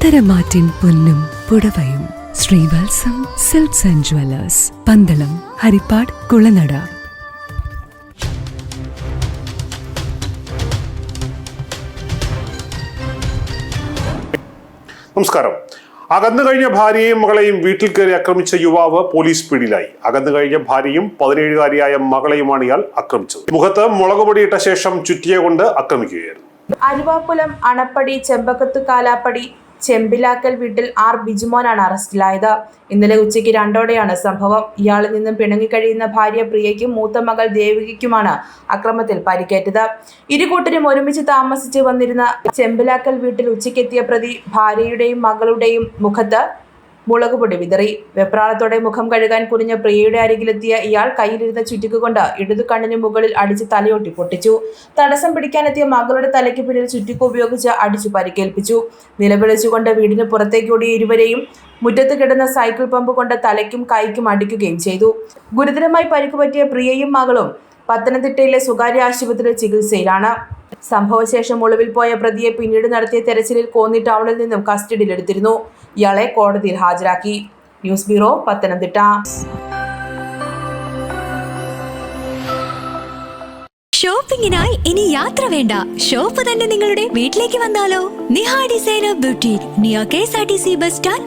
പത്തരമാറ്റിൻ പൊന്നും പുടവയും. Sreevalsam silks and jewellers Pandalam Harippad Kulanada. നമസ്കാരം. അകന്നു കഴിഞ്ഞ ഭാര്യയെയും മകളെയും വീട്ടിൽ കയറി ആക്രമിച്ച യുവാവ് പോലീസ് പിടിയിലായി. അകന്നു കഴിഞ്ഞ ഭാര്യയും പതിനേഴുകാരിയായ മകളെയുമാണ് ഇയാൾ ആക്രമിച്ചത്. മുഖത്ത് മുളക് പൊടിയിട്ട ശേഷം ചുറ്റിയ കൊണ്ട് ആക്രമിക്കുകയായിരുന്നു. അരുവാപ്പുലം അണപ്പടി ചെമ്പക്കത്ത് കാലാപ്പടി ചെമ്പിലാക്കൽ വീട്ടിൽ ആർ ബിജുമോനാണ് അറസ്റ്റിലായത്. ഇന്നലെ ഉച്ചയ്ക്ക് രണ്ടോടെയാണ് സംഭവം. ഇയാളിൽ നിന്നും പിണങ്ങിക്കഴിയുന്ന ഭാര്യ പ്രിയയ്ക്കും മൂത്ത മകൾ ദേവികയ്ക്കുമാണ് അക്രമത്തിൽ പരിക്കേറ്റത്. ഇരുകൂട്ടരും ഒരുമിച്ച് താമസിച്ച് വന്നിരുന്ന ചെമ്പിലാക്കൽ വീട്ടിൽ ഉച്ചയ്ക്കെത്തിയ പ്രതി ഭാര്യയുടെയും മകളുടെയും മുഖത്ത് മുളകുപൊടി വിതറി. വെപ്രാളത്തോടെ മുഖം കഴുകാൻ കുനിഞ്ഞ പ്രിയയുടെ അരികിലെത്തിയ ഇയാൾ കയ്യിലിരുന്ന ചുറ്റിക്കുകൊണ്ട് ഇടതു കണ്ണിന് മുകളിൽ അടിച്ച് തലയൊട്ടി പൊട്ടിച്ചു. തടസ്സം പിടിക്കാനെത്തിയ മകളുടെ തലയ്ക്ക് പിന്നിൽ ചുറ്റിക്ക് ഉപയോഗിച്ച് അടിച്ചു പരിക്കേൽപ്പിച്ചു. നിലവിളിച്ചുകൊണ്ട് വീടിന് പുറത്തേക്കോടിയ ഇരുവരെയും മുറ്റത്ത് കിടന്ന സൈക്കിൾ പമ്പ് കൊണ്ട് തലയ്ക്കും കൈക്കും അടിക്കുകയും ചെയ്തു. ഗുരുതരമായി പരിക്കുപറ്റിയ പ്രിയയും മകളും പത്തനംതിട്ടയിലെ സ്വകാര്യ ആശുപത്രിയിൽ ചികിത്സയിലാണ്. സംഭവശേഷം ഒളിവിൽ പോയ പ്രതിയെ പിന്നീട് നടത്തിയ തെരച്ചിലിൽ കോന്നി ടൗണിൽ നിന്നും കസ്റ്റഡിയിലെടുത്തിരുന്നു. ഇയാളെ കോടതിയിൽ ഹാജരാക്കി. News bureau Pathanamthitta. ഷോപ്പിംഗിനായി ഇനി യാത്ര വേണ്ട. ഷോപ്പ് തന്നെ നിങ്ങളുടെ വീട്ടിലേക്ക് വന്നാലോ? Niha designer beauty near K S R T C bus stand